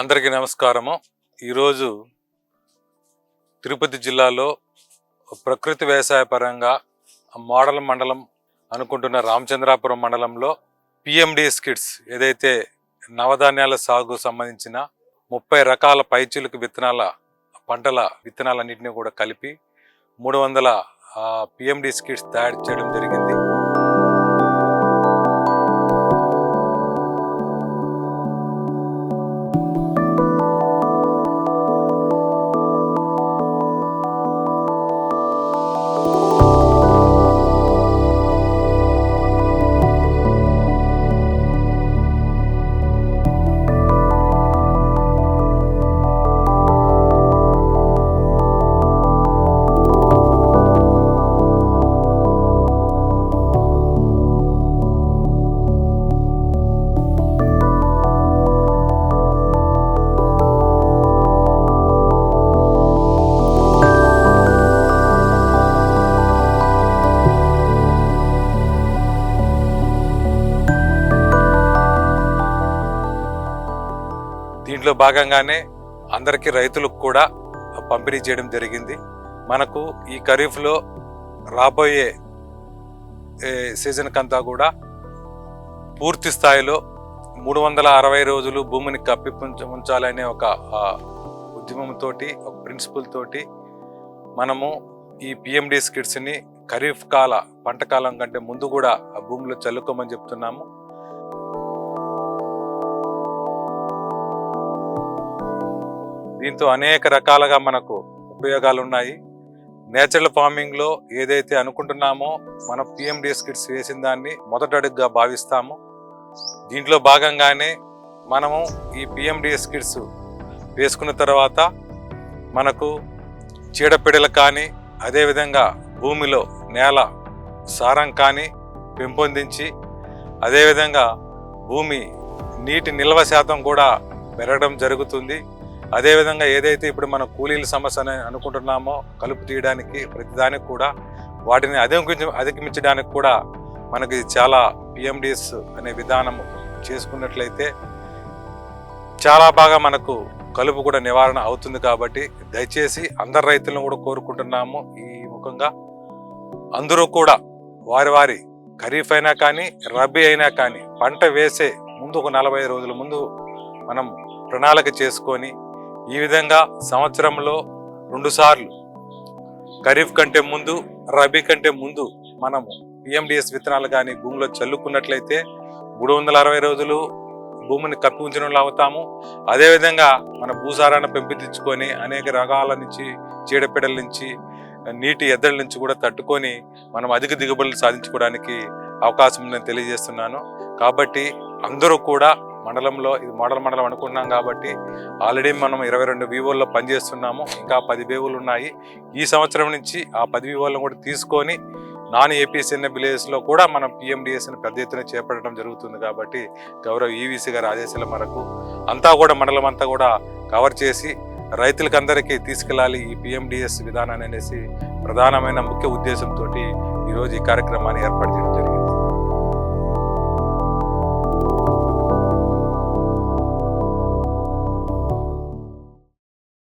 అందరికీ నమస్కారము. ఈరోజు తిరుపతి జిల్లాలో ప్రకృతి వ్యవసాయ పరంగా మోడల్ మండలం అనుకుంటున్న రామచంద్రాపురం మండలంలో పిఎండి స్కిట్స్ ఏదైతే నవధాన్యాల సాగు సంబంధించిన ముప్పై రకాల పైచులకు విత్తనాల పంటల విత్తనాలన్నింటినీ కూడా కలిపి మూడు వందల పిఎండి స్కిట్స్ తయారు చేయడం జరిగింది. దీంట్లో భాగంగానే అందరికీ రైతులకు కూడా పంపిణీ చేయడం జరిగింది. మనకు ఈ ఖరీఫ్లో రాబోయే సీజన్ కంతా కూడా పూర్తి స్థాయిలో మూడు వందల అరవై రోజులు భూమిని కప్పి ఉంచాలనే ఒక ఉద్యమంతో ఒక ప్రిన్సిపల్ తోటి మనము ఈ పిఎండి స్కిట్స్ని ఖరీఫ్ కాల పంట కాలం కంటే ముందు కూడా ఆ భూమిలో చల్లుకోమని చెప్తున్నాము. దీంతో అనేక రకాలుగా మనకు ఉపయోగాలు ఉన్నాయి నేచురల్ ఫార్మింగ్లో ఏదైతే అనుకుంటున్నామో మన పిఎండిఎస్ కిట్స్ వేసిన దాన్ని మొదటి అడుగుగా భావిస్తాము. దీంట్లో భాగంగానే మనము ఈ పిఎండిఎస్ కిట్స్ వేసుకున్న తర్వాత మనకు చీడపీడలు కానీ అదేవిధంగా భూమిలో నేల సారం కానీ పెంపొందించి అదేవిధంగా భూమి నీటి నిల్వ శాతం కూడా పెరగడం జరుగుతుంది. అదేవిధంగా ఏదైతే ఇప్పుడు మన కూలీల సమస్య అని అనుకుంటున్నామో కలుపు తీయడానికి ప్రతిదానికి కూడా వాటిని అధిగమించ అధిగమించడానికి కూడా మనకి చాలా పిఎండిఎస్ అనే విధానం చేసుకున్నట్లయితే చాలా బాగా మనకు కలుపు కూడా నివారణ అవుతుంది కాబట్టి దయచేసి అందరు రైతులను కూడా కోరుకుంటున్నాము ఈ ముఖంగా. అందరూ కూడా వారి వారి ఖరీఫ్ అయినా కానీ రబీ అయినా కానీ పంట వేసే ముందు ఒక నలభై రోజుల ముందు మనం ప్రణాళిక చేసుకొని ఈ విధంగా సంవత్సరంలో రెండుసార్లు ఖరీఫ్ కంటే ముందు రబీ కంటే ముందు మనము పిఎండిఎస్ విత్తనాలు కానీ భూమిలో చల్లుకున్నట్లయితే మూడు వందల అరవై రోజులు భూమిని కప్పి ఉంచడంలో అవుతాము. అదేవిధంగా మన భూసారాన్ని పెంపొందించుకొని అనేక రకాల నుంచి చీడపీడల నుంచి నీటి ఎద్దల నుంచి కూడా తట్టుకొని మనం అధిక దిగుబడులు సాధించుకోవడానికి అవకాశం ఉందని తెలియజేస్తున్నాను. కాబట్టి అందరూ కూడా మండలంలో ఇది మోడల్ మండలం అనుకున్నాం కాబట్టి ఆల్రెడీ మనం ఇరవై రెండు వివోల్లో పనిచేస్తున్నాము. ఇంకా పది వివోలు ఉన్నాయి. ఈ సంవత్సరం నుంచి ఆ పది వివోలను కూడా తీసుకొని నాన్ ఏపీఎస్ఎన్ విలేజెస్లో కూడా మనం పిఎండిఎస్ని పెద్ద ఎత్తున చేపట్టడం జరుగుతుంది కాబట్టి గౌరవ ఈవీసీ గారి ఆదేశాల మేరకు అంతా కూడా మండలం అంతా కూడా కవర్ చేసి రైతులకందరికీ తీసుకెళ్ళాలి ఈ పిఎండిఎస్ విధానాన్ని అనేసి ప్రధానమైన ముఖ్య ఉద్దేశంతో ఈరోజు ఈ కార్యక్రమాన్ని ఏర్పాటు చేయడం జరిగింది.